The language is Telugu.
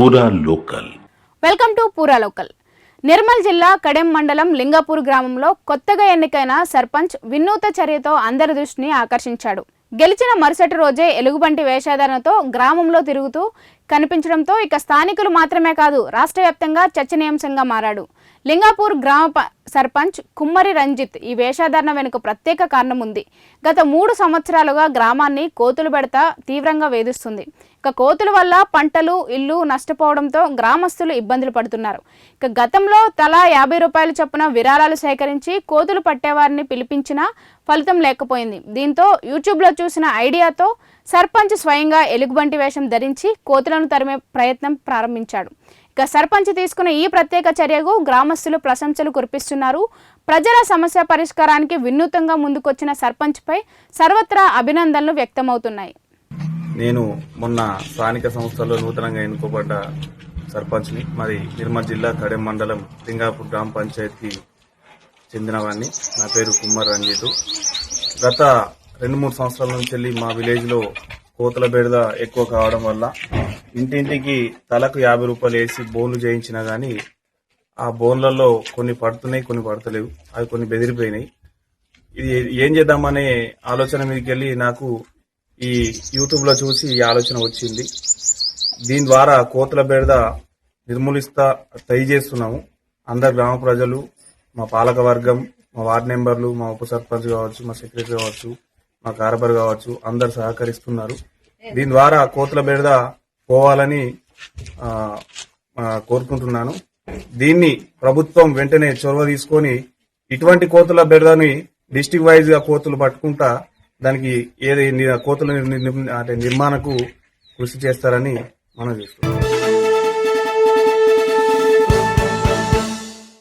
పూరా లోకల్ వెల్కమ్ టు పూరా లోకల్ నిర్మల్ జిల్లా కడెం మండలం లింగాపూర్ గ్రామంలో కొత్తగా ఎన్నికైన సర్పంచ్ వినూత చర్యతో అందరి దృష్టిని ఆకర్షించాడు గెలిచిన మరుసటి రోజే ఎలుగుబంటి వేషధారణతో గ్రామంలో తిరుగుతూ కనిపించడంతో ఇక స్థానికులు మాత్రమే కాదు రాష్ట్ర వ్యాప్తంగా చర్చనీయాంశంగా మారాడు. లింగాపూర్ గ్రామ ప- సర్పంచ్ కుమ్మరి రంజిత్ ఈ వేషధారణ వెనుక ప్రత్యేక కారణం ఉంది గత మూడు సంవత్సరాలుగా గ్రామాన్ని కోతులు బెడత తీవ్రంగా వేధిస్తుంది. ఇక కోతుల వల్ల పంటలు ఇల్లు నష్టపోవడంతో గ్రామస్తులు ఇబ్బందులు పడుతున్నారు. ఇక గతంలో తలా యాభై రూపాయల చొప్పున విరాళాలు సేకరించి కోతులు పట్టేవారిని పిలిపించినా ఫలితం లేకపోయింది. దీంతో యూట్యూబ్లో చూసిన ఐడియాతో సర్పంచ్ స్వయంగా ఎలుగుబంటి వేషం ధరించి కోతులను తరిమే ప్రయత్నం ప్రారంభించాడు. ఇక సర్పంచ్ తీసుకున్న ఈ ప్రత్యేక చర్యకు గ్రామస్తులు ప్రశంసలు కురిపిస్తున్నారు. ప్రజల సమస్య పరిష్కారానికి వినూతంగా ముందుకొచ్చిన సర్పంచ్పై సర్వత్రా అభినందనలు వ్యక్తమవుతున్నాయి. నేను మొన్న స్థానిక సంస్థల్లో నూతనంగా ఎన్నుకోబడ్డ సర్పంచ్ని మరి నిర్మల్ జిల్లా కడెం మండలం లింగాపూర్ గ్రామ పంచాయతీకి చెందినవాడిని నా పేరు కుమార్ రంజిత్. గత రెండు మూడు సంవత్సరాల నుంచి వెళ్ళి మా విలేజ్లో కోతల బెడద ఎక్కువ కావడం వల్ల ఇంటింటికి తలకు యాభై రూపాయలు వేసి బోన్లు చేయించినా గానీ ఆ బోన్లలో కొన్ని పడుతున్నాయి కొన్ని పడతలేవు. అవి కొన్ని బెదిరిపోయినాయి. ఇది ఏం చేద్దామనే ఆలోచన మీదకి వెళ్ళి నాకు ఈ యూట్యూబ్లో చూసి ఈ ఆలోచన వచ్చింది. దీని ద్వారా కోతల బెడద నిర్మూలిస్తా ట్రై చేస్తున్నాము. అందరు గ్రామ ప్రజలు మా పాలక వర్గం మా వార్డు మెంబర్లు మా ఉప సర్పంచ్ కావచ్చు మా సెక్రటరీ కావచ్చు మా కార్బర్ కావచ్చు అందరు సహకరిస్తున్నారు. దీని ద్వారా కోతుల బెడద పోవాలని ఆ, కోరుకుంటున్నాను. దీన్ని ప్రభుత్వం వెంటనే చొరవ తీసుకొని ఇటువంటి కోతుల బెడదని డిస్టిక్ వైజ్గా కోతులు పట్టుకుంటా దానికి ఏది కోతుల అంటే నిర్మాణకు కృషి చేస్తారని మనం చూస్తున్నాం.